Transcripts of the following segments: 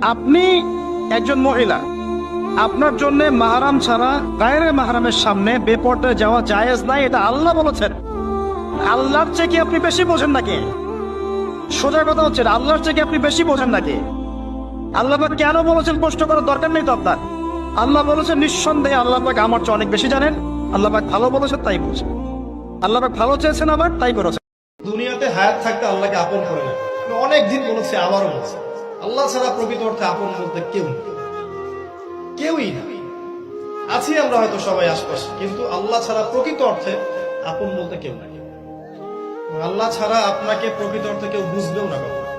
আপনি একজন মহিলা। আপনার জন্য মাহারাম ছাড়া গায়ের মাহারামের সামনে বেপর্দায় যাওয়া জায়েজ নাই, এটা আল্লাহ বলেছেন। আল্লাহর চেয়ে কি আপনি বেশি বোঝেন নাকি? সোজা কথা হচ্ছে, আল্লাহর চেয়ে কি আপনি বেশি বোঝেন নাকি? আল্লাহ কেন বলেছেন প্রশ্ন করার দরকার নেই তো আপনার? আল্লাহ বলেছেন, নিঃসন্দেহে আল্লাহ পাক আমার চেয়ে অনেক বেশি জানেন। আল্লাহ পাক ভালো বলেছেন, তাই বলছেন। আল্লাহ পাক ভালো চেয়েছেন আবার, তাই করেছেন। দুনিয়াতে হায়াত থাকতে আল্লাহকে আপন করে আমি অনেক দিন বলেছি, আবারও বলছি। আল্লাহ ছাড়া প্রকৃত অর্থে আপন বলতে কেউ কেউই না। আছি আমরা হয়তো সবাই আশপাশে, কিন্তু আল্লাহ ছাড়া প্রকৃত অর্থে আপন বলতে কেউ এবং আল্লাহ ছাড়া আপনাকে প্রকৃত অর্থে কেউ বুঝবেও না কখনো।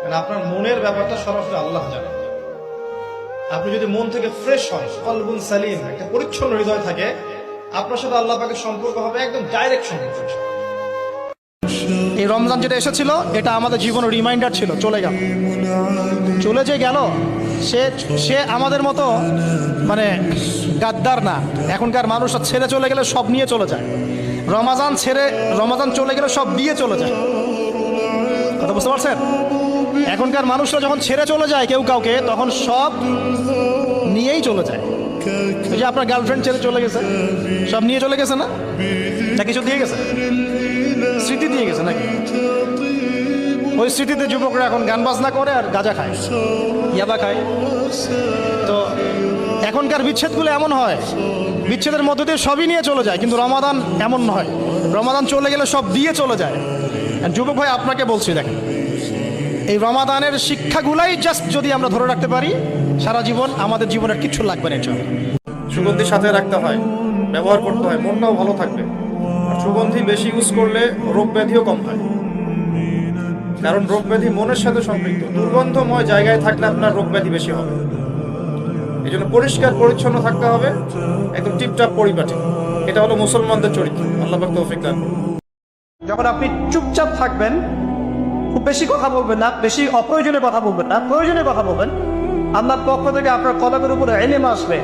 কারণ আপনার মনের ব্যাপারটা সরাসরি আল্লাহ জানে আপনি যদি মন থেকে ফ্রেশ হন, কলবুন সালিম, একটা পরিচ্ছন্ন হৃদয় থাকে, আপনার সাথে আল্লাহ পাকের সম্পর্ক হবে একদম ডাইরেক্ট সম্পর্ক। এই রমজান যেটা এসেছিল, এটা আমাদের জীবনের রিমাইন্ডার ছিল, চলে গেল। চলে যে গেল, সে সে আমাদের মতো মানে গাদ্দার না। এখনকার মানুষ ছেড়ে চলে গেলে সব নিয়ে চলে যায়। রমাজান ছেড়ে, রমাজান চলে গেলে সব দিয়ে চলে যায়। কথা বুঝতে পারছেন? এখনকার মানুষরা যখন ছেড়ে চলে যায় কেউ কাউকে, তখন সব নিয়েই চলে যায়। যে আপনার গার্লফ্রেন্ড ছেড়ে চলে গেছে, সব নিয়ে চলে গেছে না? না, কিছু দিয়ে গেছে? স্মৃতি দিয়ে গেছে নাকি? ওই স্মৃতিতে যুবকরা এখন গান বাজনা করে আর গাঁজা খায়, ইয়াবা খায়। তো এখনকার বিচ্ছেদগুলো এমন হয়, বিচ্ছেদের মধ্য দিয়ে সবই নিয়ে চলে যায়, কিন্তু রমাদান এমন নয়। রমাদান চলে গেলে সব দিয়ে চলে যায়। যুবক ভাই, আপনাকে বলছি দেখেন এই রমাদানের শিক্ষাগুলাই জাস্ট যদি আমরা ধরে রাখতে পারি সারা জীবন আমাদের জীবনের কিছু লাগবে না ইনশাআল্লাহ। সুগন্ধি সাথে রাখতে হয় ব্যবহার করতে হয় মনটাও ভালো থাকবে। আর সুগন্ধি বেশি ইউজ করলে রোগ ব্যাধিও কম হয়। কারণ রোগ ব্যাধি মনের সাথে সম্পৃক্ত। দুর্গন্ধময় জায়গায় থাকলে আপনার রোগ ব্যাধি বেশি হবে। এই জন্য পরিষ্কার পরিচ্ছন্ন থাকতে হবে। একদম টিপটাপ পরিপাটি। এটা হলো মুসলমানদের চরিত্র। আল্লাহ তৌফিক দান যখন আপনি চুপচাপ থাকবেন খুব বেশি কথা বলবেন না, বেশি অপ্রয়োজনীয় কথা বলবেন না, প্রয়োজনীয় কথা বলবেন। আল্লাহর পক্ষ থেকে আপনার কলমের উপরে এলিম আসবে।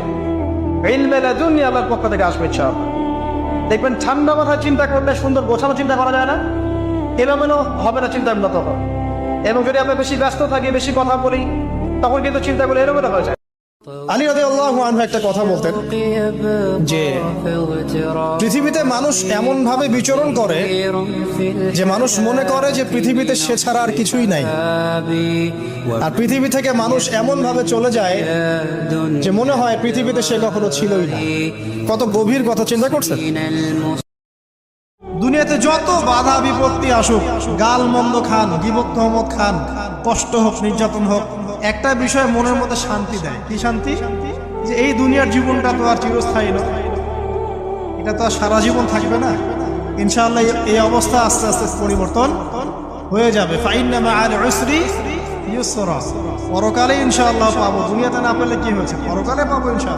এলমেলা দুনিয়া আল্লাহর পক্ষ থেকে আসবে সব দেখবেন ঠান্ডা কথা চিন্তা করলে সুন্দর গোছানো চিন্তা করা যায় না। এলোমেলো হবে না চিন্তা তখন। এবং যদি আমরা বেশি ব্যস্ত থাকি, বেশি কথা বলি, তখন কিন্তু চিন্তাগুলো এলোমেলো হয়ে যায়। আলী রাদি আল্লাহ একটা কথা বলতেন, যে পৃথিবীতে মানুষ এমন ভাবে বিচরণ করে যে মানুষ মনে করে যে পৃথিবীতে সে ছাড়া আর কিছুই নাই। আর পৃথিবী থেকে মানুষ এমন ভাবে চলে যায় যে মনে হয় পৃথিবীতে সে কখনো ছিলই না। কত গভীর কথা, চিন্তা করছেন? দুনিয়াতে যত বাধা বিপত্তি আসুক, গাল মন্দ খান, গিবত খান, কষ্ট হোক, নির্যাতন হোক একটা বিষয় মনের মধ্যে শান্তি দেয়। কি শান্তি? যে এই দুনিয়ার জীবনটা তো আর চিরস্থায়ী নয়। এটা তো আর সারা জীবন থাকবে না। ইনশাআল্লাহ এই- অবস্থা আস্তে আস্তে পরিবর্তন হয়ে যাবে। পরকালে ইনশাআল্লাহ পাবো। দুনিয়াতে না পেলে কি হয়েছে? পরকালে পাবো ইনশাআল্লাহ।